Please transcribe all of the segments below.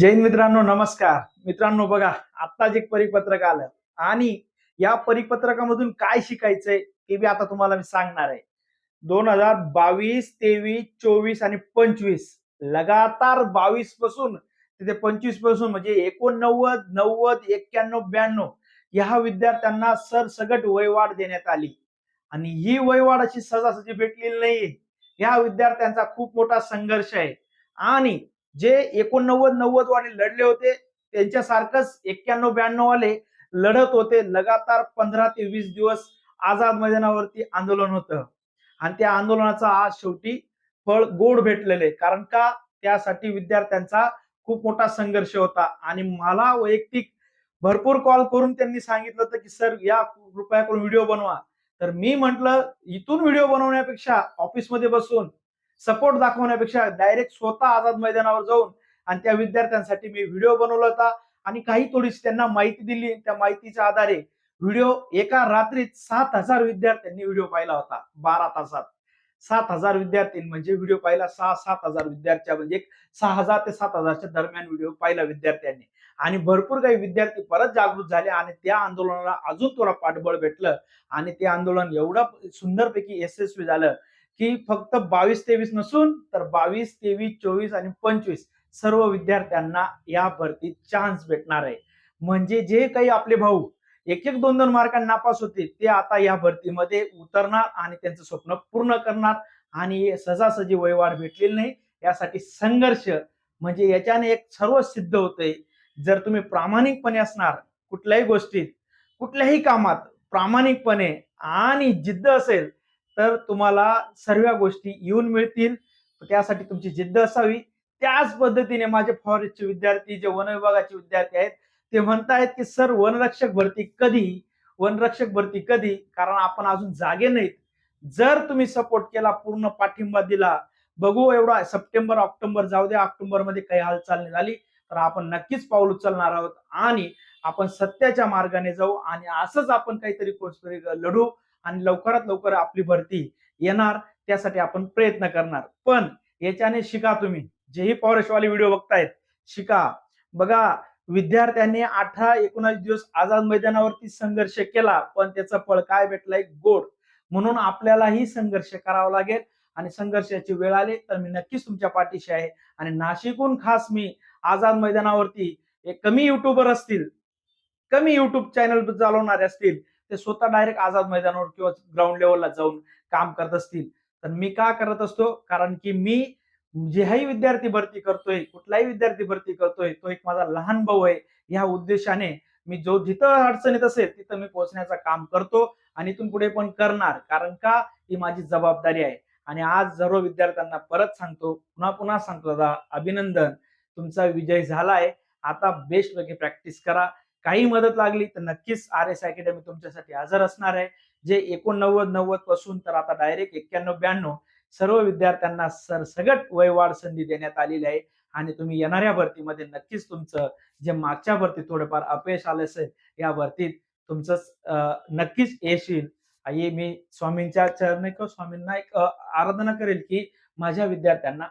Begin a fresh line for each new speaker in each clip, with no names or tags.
जैन मित्रांनो नमस्कार. मित्रांनो बघा आत्ताच एक परिपत्रक आलं. आणि या परिपत्रकामधून काय शिकायचंय ते बी आता तुम्हाला मी सांगणार आहे. दोन हजार बावीस तेवीस चोवीस आणि पंचवीस. लगातार बावीसपासून तिथे पंचवीसपासून म्हणजे एकोणनव्वद नव्वद एक्क्याण्णव ब्याण्णव या विद्यार्थ्यांना सरसगट वयवाढ देण्यात आली. आणि ही वयवाढ अशी सहजासहजी भेटलेली नाहीये. या विद्यार्थ्यांचा खूप मोठा संघर्ष आहे. आणि जे एकोणनव्वद नव्वद वाले लढले होते त्यांच्यासारखंच एक्क्याण्णव ब्याण्णव वाले लढत होते. लगातार पंधरा ते वीस दिवस आझाद मैदानावरती आंदोलन होतं. आणि त्या आंदोलनाचा आज शेवटी फळ गोड भेटलेले. कारण का? त्यासाठी विद्यार्थ्यांचा खूप मोठा संघर्ष होता. आणि मला वैयक्तिक भरपूर कॉल करून त्यांनी सांगितलं होतं की सर या कृपया करून व्हिडिओ बनवा. तर मी म्हंटल इथून व्हिडिओ बनवण्यापेक्षा ऑफिसमध्ये बसून सपोर्ट दाखवण्यापेक्षा डायरेक्ट स्वतः आझाद मैदानावर जाऊन आणि त्या विद्यार्थ्यांसाठी मी व्हिडिओ बनवला होता. आणि काही थोडीशी त्यांना माहिती दिली. त्या माहितीच्या आधारे व्हिडिओ एका रात्रीत सात हजार विद्यार्थ्यांनी व्हिडिओ पाहिला होता. बारा तासात. सात हजार विद्यार्थी म्हणजे व्हिडिओ पाहिला सहा सात हजार विद्यार्थ्या म्हणजे सहा हजार ते सात हजारच्या दरम्यान व्हिडिओ पाहिला विद्यार्थ्यांनी. आणि भरपूर काही विद्यार्थी परत जागृत झाले आणि त्या आंदोलनाला अजून थोडा पाठबळ भेटलं. आणि ते आंदोलन एवढं सुंदरपैकी यशस्वी झालं की फक्त बावीस तेवीस नसून तर बावीस तेवीस चोवीस आणि पंचवीस सर्व विद्यार्थ्यांना या भरतीत चान्स भेटणार आहे. म्हणजे जे काही आपले भाऊ एक एक दोन दोन मार्कांना नापास होते ते आता या भरतीमध्ये उतरणार आणि त्यांचं स्वप्न पूर्ण करणार आणि सहजासहजी वयवाढ भेटलेली नाही. यासाठी संघर्ष म्हणजे याच्याने एक सर्व सिद्ध होतंय. जर तुम्ही प्रामाणिकपणे असणार कुठल्याही गोष्टीत कुठल्याही कामात प्रामाणिकपणे आणि जिद्द असेल तर तुम्हाला सर्व गोष्टी येऊन मिळतील. त्यासाठी तुमची जिद्द असावी. त्याच पद्धतीने माझे फॉरेस्टचे विद्यार्थी जे वन विभागाचे विद्यार्थी आहेत ते म्हणतायत की सर वनरक्षक भरती कधी? वनरक्षक भरती कधी? कारण आपण अजून जागे नाहीत. जर तुम्ही सपोर्ट केला पूर्ण पाठिंबा दिला बघू एवढा सप्टेंबर ऑक्टोबर जाऊ द्या ऑक्टोबरमध्ये काही हालचाल नाही झाली तर आपण नक्कीच पाऊल उचलणार आहोत आणि आपण सत्याच्या मार्गाने जाऊ आणि असंच आपण काहीतरी कोर्स लढू आणि लवकरात लवकर आपली भरती येणार त्यासाठी आपण प्रयत्न करणार. पण याच्याने शिका तुम्ही. जेही फॉरेस्टवाले व्हिडिओ बघतायत शिका. बघा विद्यार्थ्यांनी अठरा एकोणास दिवस आझाद मैदानावरती संघर्ष केला पण त्याचं फळ काय भेटलंय? गोड. म्हणून आपल्यालाही संघर्ष करावा लागेल आणि संघर्षाची वेळ आली तर मी नक्कीच तुमच्या पाठीशी आहे. आणि नाशिकहून खास मी आझाद मैदानावरती कमी युट्यूबर असतील कमी युट्यूब चॅनल चालवणारे असतील ते स्वतः डायरेक्ट आझाद मैदानावर किंवा ग्राउंड लेवलला जाऊन काम करत असतील. तर मी का करत असतो? कारण की मी जेही विद्यार्थी भरती करतोय कुठलाही विद्यार्थी भरती करतोय तो एक माझा लहान भाऊ आहे. या उद्देशाने मी जो जिथं अडचणीत असेल तिथं मी पोहोचण्याचं काम करतो आणि इथून पुढे पण करणार. कारण का? ही माझी जबाबदारी आहे. आणि आज सर्व विद्यार्थ्यांना परत सांगतो पुन्हा पुन्हा सांगतो दादा अभिनंदन. तुमचा विजय झालाय. आता बेस्ट पैकी प्रॅक्टिस करा. काही मदत लागली तर नक्कीच आर एस अकॅडमी तुमच्यासाठी हजर असणार आहे. जे एकोणनव्वद नव्वदपासून तर आता डायरेक्ट एक्क्याण्णव ब्याण्णव सर्व विद्यार्थ्यांना सरसगट वयवाढ संधी देण्यात आलेली आहे. आणि तुम्ही येणाऱ्या भरतीमध्ये नक्कीच तुमचं जे मागच्या भरतीत थोडंफार अपयश आलं असेल या भरतीत तुमचं नक्कीच यश येईल आई मी स्वामींच्या चरण किंवा स्वामींना एक आराधना करेल की माझ्या विद्यार्थ्यांना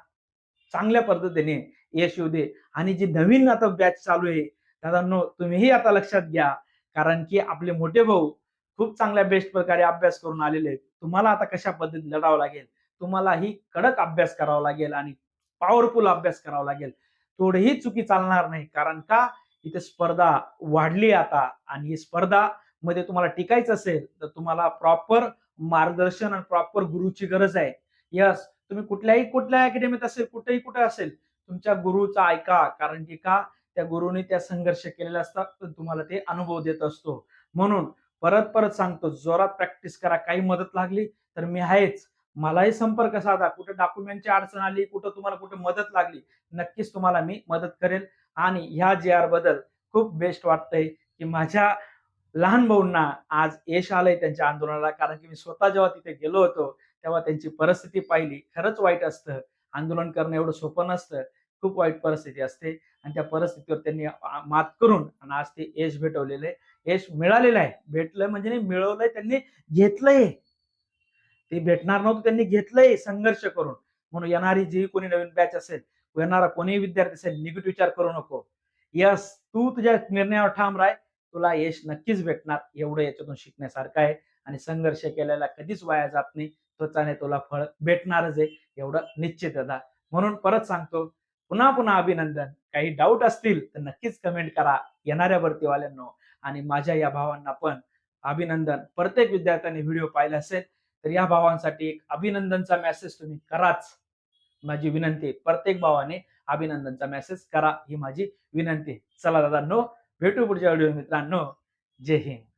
चांगल्या पद्धतीने यश येऊ दे. आणि जी नवीन आता बॅच चालू आहे दादांनो तुम्हीही आता लक्षात घ्या कारण की आपले मोठे भाऊ खूप चांगल्या बेस्ट प्रकारे अभ्यास करून आलेले आहेत. तुम्हाला आता कशा पद्धतीने लढावं लागेल? तुम्हाला ही कडक अभ्यास करावा लागेल आणि पॉवरफुल अभ्यास करावा लागेल. थोडीही चुकी चालणार नाही कारण का? इथे स्पर्धा वाढली आता आणि ही स्पर्धा मध्ये तुम्हाला टिकायचं असेल तर तुम्हाला प्रॉपर मार्गदर्शन आणि प्रॉपर गुरुची गरज आहे. यस तुम्ही कुठल्याही कुठल्या अकॅडमीत असेल कुठेही कुठे असेल तुमच्या गुरुचा ऐका कारण की का? त्या गुरुने त्या संघर्ष केलेला असतात तर तुम्हाला ते अनुभव देत असतो. म्हणून परत परत सांगतो जोरात प्रॅक्टिस करा. काही मदत लागली तर मी आहेच. मलाही संपर्क साधा. कुठे डॉक्युमेंटची अडचण आली कुठं तुम्हाला कुठे मदत लागली नक्कीच तुम्हाला मी मदत करेल. आणि ह्या जे आरबद्दल खूप बेस्ट वाटतंय की माझ्या लहान भाऊंना आज यश आलंय त्यांच्या आंदोलनाला. कारण की मी स्वतः जेव्हा तिथे गेलो होतो तेव्हा त्यांची परिस्थिती पाहिली. खरंच वाईट असतं. आंदोलन करणं एवढं सोपं नसतं. खूप वाईट परिस्थिती असते. आणि त्या परिस्थितीवर त्यांनी मात करून आणि आज ते यश भेटवलेलं आहे. यश मिळालेलं आहे. भेटलंय म्हणजे नाही मिळवलंय त्यांनी घेतलंय. ते भेटणार नव्हतं त्यांनी घेतलंय संघर्ष करून. म्हणून येणारी जी कोणी नवीन बॅच असेल येणारा कोणीही विद्यार्थी असेल निगेटिव्ह विचार करू नको. यस तू तुझ्या निर्णयावर ठाम राह. तुला यश नक्कीच भेटणार. एवढं याच्यातून शिकण्यासारखं आहे. आणि संघर्ष केलेला कधीच वाया जात नाही. त्वचाने तुला फळ भेटणारच आहे. एवढं निश्चित म्हणून परत सांगतो पुन्हा पुन्हा अभिनंदन. काही डाऊट असतील तर नक्कीच कमेंट करा येणाऱ्या भरतीवाल्यांनो. आणि माझ्या या भावांना पण अभिनंदन. प्रत्येक विद्यार्थ्याने व्हिडिओ पाहिला असेल तर या भावांसाठी एक अभिनंदनचा मेसेज तुम्ही कराच. माझी विनंती प्रत्येक भावाने अभिनंदनचा मेसेज करा ही माझी विनंती चला दादा नो भेटू पुढच्या व्हिडिओ मित्रांनो. जय हिंद.